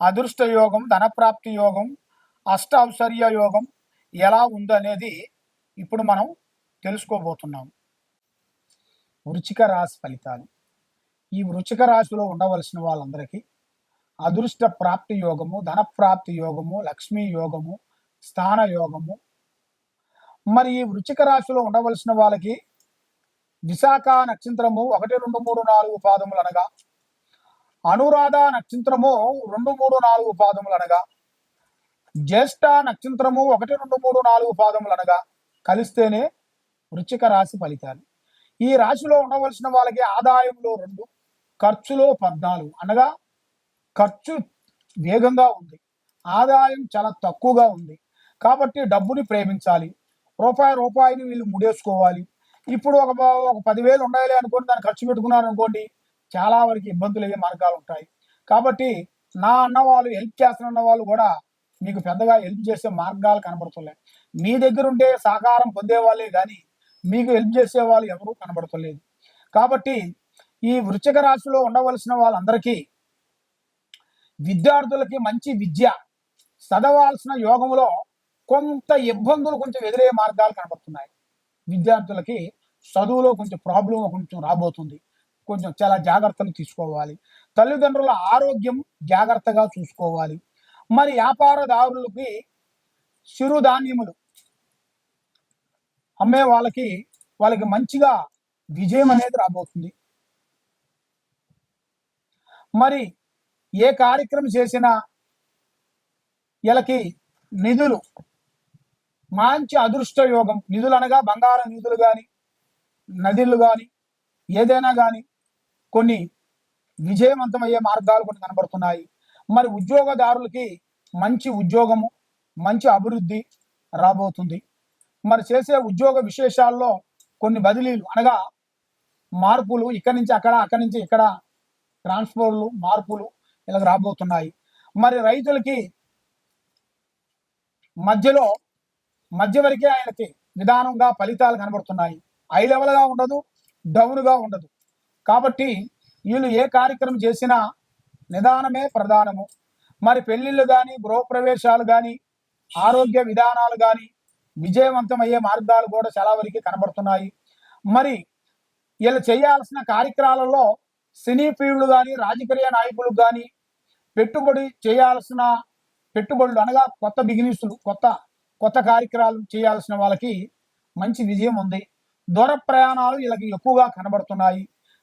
అదృష్ట యోగం ధనప్రాప్తి యోగం అష్ట ఔశ్వర్య యోగం ఎలా ఉందనేది ఇప్పుడు మనం తెలుసుకోబోతున్నాం. వృచిక రాశి ఫలితాలు. ఈ వృచిక రాశిలో ఉండవలసిన వాళ్ళందరికీ అదృష్ట ప్రాప్తి యోగము ధనప్రాప్తి యోగము లక్ష్మీ యోగము స్థాన యోగము. మరి ఈ వృచిక రాశిలో ఉండవలసిన వాళ్ళకి విశాఖ నక్షత్రము ఒకటి రెండు మూడు నాలుగు పాదములు అనగా అనురాధ నక్షత్రము రెండు మూడు నాలుగు పాదములు అనగా జ్యేష్ఠ నక్షత్రము ఒకటి రెండు మూడు నాలుగు పాదములు అనగా కలిస్తేనే వృచ్చిక రాశి ఫలితాలు. ఈ రాశిలో ఉండవలసిన వాళ్ళకి ఆదాయంలో రెండు ఖర్చులో పద్నాలుగు. అనగా ఖర్చు వేగంగా ఉంది. ఆదాయం చాలా తక్కువగా ఉంది. కాబట్టి డబ్బుని ప్రేమించాలి. రూపాయి రూపాయిని వీళ్ళు ముడేసుకోవాలి. ఇప్పుడు ఒక ఒక పదివేలు ఉండాలి అనుకోండి దాన్ని ఖర్చు పెట్టుకున్నారు అనుకోండి చాలా వరకు ఇబ్బందులు అయ్యే మార్గాలు ఉంటాయి. కాబట్టి నా అన్న వాళ్ళు హెల్ప్ చేస్తున్న వాళ్ళు కూడా మీకు పెద్దగా హెల్ప్ చేసే మార్గాలు కనబడుతున్నాయి. మీ దగ్గర ఉంటే సహకారం పొందే వాళ్ళే కానీ మీకు హెల్ప్ చేసే వాళ్ళు ఎవరూ కనబడతలేదు. కాబట్టి ఈ వృశ్చిక రాశిలో ఉండవలసిన వాళ్ళందరికీ విద్యార్థులకి మంచి విద్య చదవాల్సిన యోగంలో కొంత ఇబ్బందులు కొంచెం ఎదురయ్యే మార్గాలు కనబడుతున్నాయి. విద్యార్థులకి చదువులో కొంచెం ప్రాబ్లం కొంచెం రాబోతుంది. కొంచెం చాలా జాగ్రత్తలు తీసుకోవాలి. తల్లిదండ్రుల ఆరోగ్యం జాగ్రత్తగా చూసుకోవాలి. మరి వ్యాపారదారులకి చిరుధాన్యములు అమ్మే వాళ్ళకి వాళ్ళకి మంచిగా విజయం అనేది రాబోతుంది. మరి ఏ కార్యక్రమం చేసినా వీళ్ళకి నిధులు మంచి అదృష్ట యోగం నిధులు అనగా బంగారం నిధులు కానీ నదులు కానీ ఏదైనా కానీ కొన్ని విజయవంతమయ్యే మార్గాలు కొన్ని కనబడుతున్నాయి. మరి ఉద్యోగదారులకి మంచి ఉద్యోగము మంచి అభివృద్ధి రాబోతుంది. మరి చేసే ఉద్యోగ విశేషాల్లో కొన్ని బదిలీలు అనగా మార్పులు ఇక్కడి నుంచి అక్కడ అక్కడి నుంచి ఇక్కడ ట్రాన్స్ఫర్లు మార్పులు ఇలా రాబోతున్నాయి. మరి రైతులకి మధ్యలో మధ్య వరకే ఆయనకి విధానంగా ఫలితాలు కనబడుతున్నాయి. హై లెవెల్గా ఉండదు డౌన్గా ఉండదు. కాబట్టి వీళ్ళు ఏ కార్యక్రమం చేసినా నిదానమే ప్రధానము. మరి పెళ్ళిళ్ళు కానీ గృహప్రవేశాలు కానీ ఆరోగ్య విధానాలు కానీ విజయవంతమయ్యే మార్గాలు కూడా చాలా వరకు కనబడుతున్నాయి. మరి వీళ్ళు చేయాల్సిన కార్యక్రమాలలో సినీ ఫీల్డ్ కానీ రాజకీయ నాయకులు కానీ పెట్టుబడి చేయాల్సిన పెట్టుబడులు అనగా కొత్త బిజినెస్లు కొత్త కొత్త కార్యక్రమాలు చేయాల్సిన వాళ్ళకి మంచి విజయం ఉంది. దూర ప్రయాణాలు వీళ్ళకి ఎక్కువగా కనబడుతున్నాయి.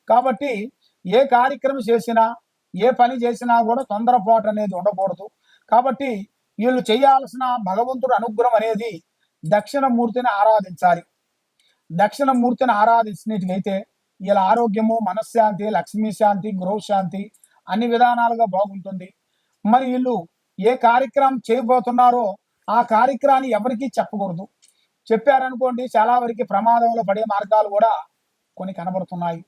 కాబట్టి ఏ కార్యక్రమం చేసినా ఏ పని చేసినా కూడా తొందరపాటు అనేది ఉండకూడదు. కాబట్టి వీళ్ళు చేయాల్సిన భగవంతుడు అనుగ్రహం అనేది దక్షిణమూర్తిని ఆరాధించాలి. దక్షిణమూర్తిని ఆరాధించినట్లయితే వీళ్ళ ఆరోగ్యము మనశ్శాంతి లక్ష్మీ శాంతి గృహశాంతి అన్ని విధానాలుగా బాగుంటుంది. మరి వీళ్ళు ఏ కార్యక్రమం చేయబోతున్నారో ఆ కార్యక్రమాన్ని ఎవరికీ చెప్పకూడదు. చెప్పారనుకోండి చాలా వరకు ప్రమాదంలో పడే మార్గాలు కూడా కొన్ని కనబడుతున్నాయి.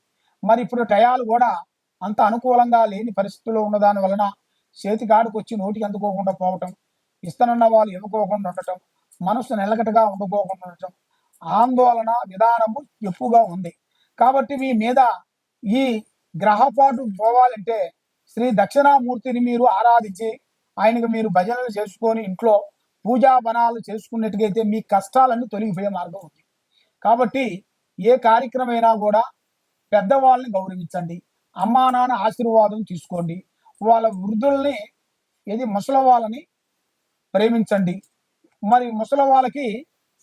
మరి ఇప్పుడు టయాలు కూడా అంత అనుకూలంగా లేని పరిస్థితుల్లో ఉన్నదాని వలన చేతికాడికి వచ్చి నోటికి అందుకోకుండా పోవటం ఇస్తానన్న వాళ్ళు ఇవ్వకోకుండా ఉండటం మనసు నిలకటగా ఉండుకోకుండా ఉండటం ఆందోళన విధానము ఎక్కువగా ఉంది. కాబట్టి మీ మీద ఈ గ్రహపాటు పోవాలంటే శ్రీ దక్షిణామూర్తిని మీరు ఆరాధించి ఆయనకు మీరు భజనలు చేసుకొని ఇంట్లో పూజా బనాలు చేసుకున్నట్టుగైతే మీ కష్టాలన్నీ తొలగిపోయే మార్గం ఉంది. కాబట్టి ఏ కార్యక్రమైనా కూడా పెద్దవాళ్ళని గౌరవించండి. అమ్మా నాన్న ఆశీర్వాదం తీసుకోండి. వాళ్ళ వృద్ధుల్ని ఏది ముసలి వాళ్ళని ప్రేమించండి. మరి ముసలి వాళ్ళకి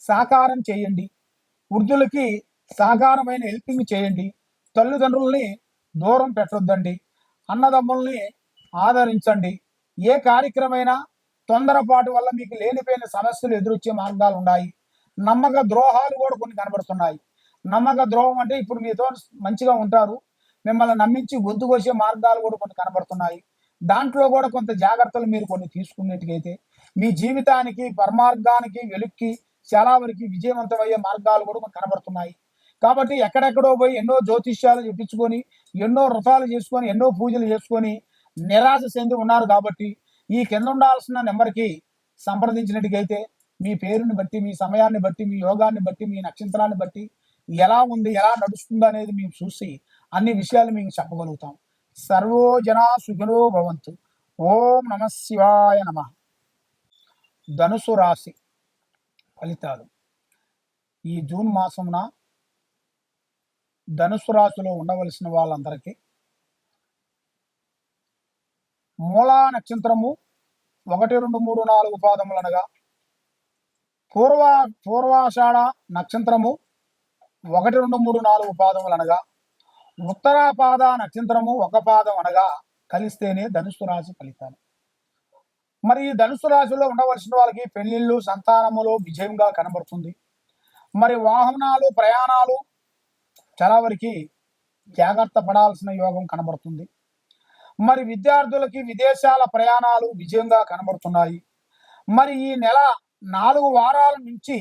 సహకారం చేయండి. వృద్ధులకి సహకారమైన హెల్పింగ్ చేయండి. తల్లిదండ్రుల్ని దూరం పెట్టొద్దండి. అన్నదమ్ముల్ని ఆదరించండి. ఏ కార్యక్రమైనా తొందరపాటు వల్ల మీకు లేనిపోయిన సమస్యలు ఎదురొచ్చే మార్గాలు ఉన్నాయి నమ్మక ద్రోహాలు కూడా కొన్ని కనబడుతున్నాయి. నమ్మక ద్రోహం అంటే ఇప్పుడు మీతో మంచిగా ఉంటారు. మిమ్మల్ని నమ్మించి గొంతు కోసే మార్గాలు కూడా కొన్ని కనబడుతున్నాయి. దాంట్లో కూడా కొంత జాగ్రత్తలు మీరు కొన్ని తీసుకున్నట్టుగైతే మీ జీవితానికి పరమార్గానికి వెలుక్కి చాలా వరకు విజయవంతమయ్యే మార్గాలు కూడా మనకు కనబడుతున్నాయి. కాబట్టి ఎక్కడెక్కడో పోయి ఎన్నో జ్యోతిష్యాలు చెప్పించుకొని ఎన్నో వ్రతాలు చేసుకొని ఎన్నో పూజలు చేసుకొని నిరాశ చెంది ఉన్నారు కాబట్టి ఈ కింద ఉండాల్సిన నెంబర్కి సంప్రదించినట్టుగైతే మీ పేరుని బట్టి మీ సమయాన్ని బట్టి మీ యోగాన్ని బట్టి మీ నక్షత్రాన్ని బట్టి ఎలా ఉంది ఎలా నడుస్తుంది అనేది మేము చూసి అన్ని విషయాలు మేము చెప్పగలుగుతాం. సర్వోజనా సుఖినో భవంతు. ఓం నమ శివాయ నమ. ధనుసు రాశి ఫలితాలు. ఈ జూన్ మాసమున ధనుసు రాశిలో ఉండవలసిన వాళ్ళందరికీ మూలా నక్షత్రము ఒకటి రెండు మూడు నాలుగు పాదములు అనగా పూర్వ పూర్వాషాఢ నక్షత్రము ఒకటి రెండు మూడు నాలుగు పాదములు అనగా ఉత్తరాపాద నక్షత్రము ఒక పాదం అనగా కలిస్తేనే ధనుసు రాశి ఫలితాలు. మరి ఈ ధనుసు రాశిలో ఉండవలసిన వాళ్ళకి పెళ్ళిళ్ళు సంతానములో విజయంగా కనబడుతుంది. మరి వాహనాలు ప్రయాణాలు చాలా వరకు జాగ్రత్త పడాల్సిన యోగం కనబడుతుంది. మరి విద్యార్థులకి విదేశాల ప్రయాణాలు విజయంగా కనబడుతున్నాయి. మరి ఈ నెల నాలుగు వారాల నుంచి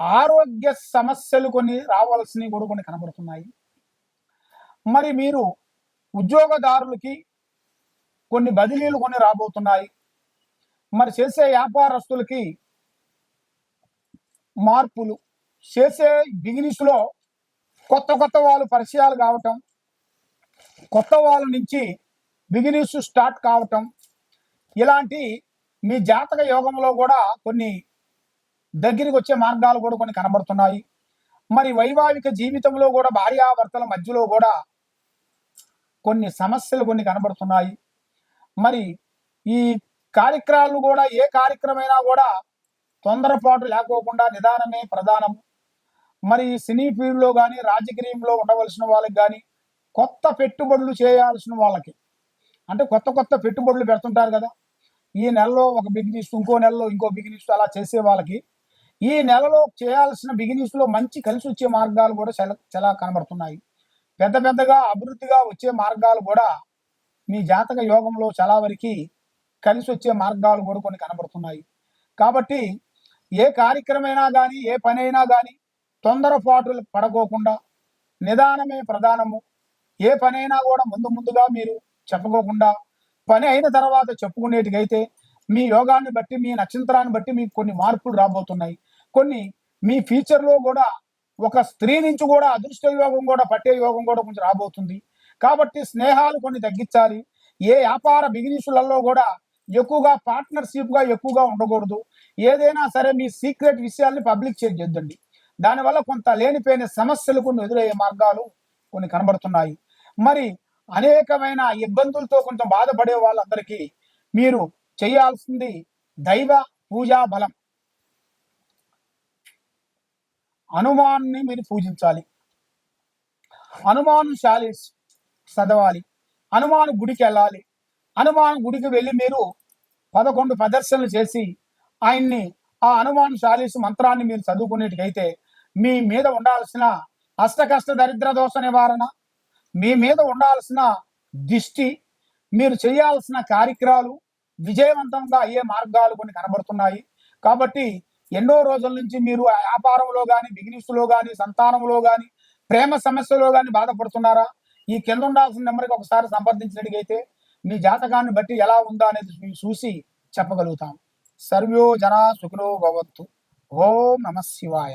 ఆరోగ్య సమస్యలు కొన్ని రావాల్సినవి కూడా కొన్ని కనబడుతున్నాయి. మరి మీరు ఉద్యోగదారులకి కొన్ని బదిలీలు కొన్ని రాబోతున్నాయి. మరి చేసే వ్యాపారస్తులకి మార్పులు చేసే బిజినెస్లో కొత్త కొత్త వాళ్ళు పరిచయాలు కావటం కొత్త వాళ్ళ నుంచి బిజినెస్ స్టార్ట్ కావటం ఇలాంటి మీ జాతక యోగంలో కూడా కొన్ని దగ్గరికి వచ్చే మార్గాలు కూడా కొన్ని కనబడుతున్నాయి. మరి వైవాహిక జీవితంలో కూడా భార్యాభర్తల మధ్యలో కూడా కొన్ని సమస్యలు కొన్ని కనబడుతున్నాయి. మరి ఈ కార్యక్రమాలు కూడా ఏ కార్యక్రమైనా కూడా తొందరపాటు లేకోకుండా నిదానమే ప్రధానం. మరి సినీ ఫీల్డ్లో కానీ రాజకీయంలో ఉండవలసిన వాళ్ళకి కానీ కొత్త పెట్టుబడులు చేయాల్సిన వాళ్ళకి అంటే కొత్త కొత్త పెట్టుబడులు పెడుతుంటారు కదా ఈ నెలలో ఒక బిగినెస్ ఇంకో నెలలో ఇంకో బిగినెస్ అలా చేసే వాళ్ళకి ఈ నెలలో చేయాల్సిన బిగినింగ్స్లో మంచి కలిసి వచ్చే మార్గాలు కూడా చాలా చాలా కనబడుతున్నాయి. పెద్ద పెద్దగా అభివృద్ధిగా వచ్చే మార్గాలు కూడా మీ జాతక యోగంలో చాలా వరకు కలిసి వచ్చే మార్గాలు కూడా కొన్ని కనబడుతున్నాయి. కాబట్టి ఏ కార్యక్రమైనా కానీ ఏ పని అయినా కానీ తొందరపాటులు పడకోకుండా నిదానమే ప్రధానము. ఏ పనైనా కూడా ముందు ముందుగా మీరు చెప్పుకోకుండా పని అయిన తర్వాత చెప్పుకునేటికైతే మీ యోగాన్ని బట్టి మీ నక్షత్రాన్ని బట్టి మీకు కొన్ని మార్పులు రాబోతున్నాయి. కొన్ని మీ ఫ్యూచర్లో కూడా ఒక స్త్రీ నుంచి కూడా అదృష్ట యోగం కూడా పట్టే యోగం కూడా కొంచెం రాబోతుంది. కాబట్టి స్నేహాలు కొన్ని తగ్గించాలి. ఏ వ్యాపార బిజినెస్లలో కూడా ఎక్కువగా పార్ట్నర్షిప్గా ఎక్కువగా ఉండకూడదు. ఏదైనా సరే మీ సీక్రెట్ విషయాల్ని పబ్లిక్ చేయొద్దండి దానివల్ల కొంత లేనిపోయిన సమస్యలు కొన్ని ఎదురయ్యే మార్గాలు కొన్ని కనబడుతున్నాయి. మరి అనేకమైన ఇబ్బందులతో కొంచెం బాధపడే వాళ్ళందరికీ మీరు చేయాల్సింది దైవ పూజా బలం. హనుమాన్ని మీరు పూజించాలి. హనుమాన్ శాలీస్ చదవాలి హనుమాన్ గుడికి వెళ్ళాలి. హనుమాన్ గుడికి వెళ్ళి మీరు పదకొండు ప్రదర్శనలు చేసి ఆయన్ని ఆ హనుమాన్ శాలీస్ మంత్రాన్ని మీరు చదువుకునేటికైతే మీ మీద ఉండాల్సిన అష్టకష్ట దరిద్ర దోష నివారణ మీ మీద ఉండాల్సిన దిష్టి మీరు చేయాల్సిన కార్యక్రమాలు విజయవంతంగా అయ్యే మార్గాలు కొన్ని కనబడుతున్నాయి. కాబట్టి ఎన్నో రోజుల నుంచి మీరు వ్యాపారంలో కానీ బిజినెస్లో కానీ సంతానంలో కానీ ప్రేమ సమస్యలో కానీ బాధపడుతున్నారా? ఈ కింద ఉండాల్సిన నెంబర్కి ఒకసారి సంప్రదించినట్టుగైతే మీ జాతకాన్ని బట్టి ఎలా ఉందా అనేది మేము చూసి చెప్పగలుగుతాం. సర్వ్యో జనా సుఖినో భవంతు. ఓం నమ శివాయ.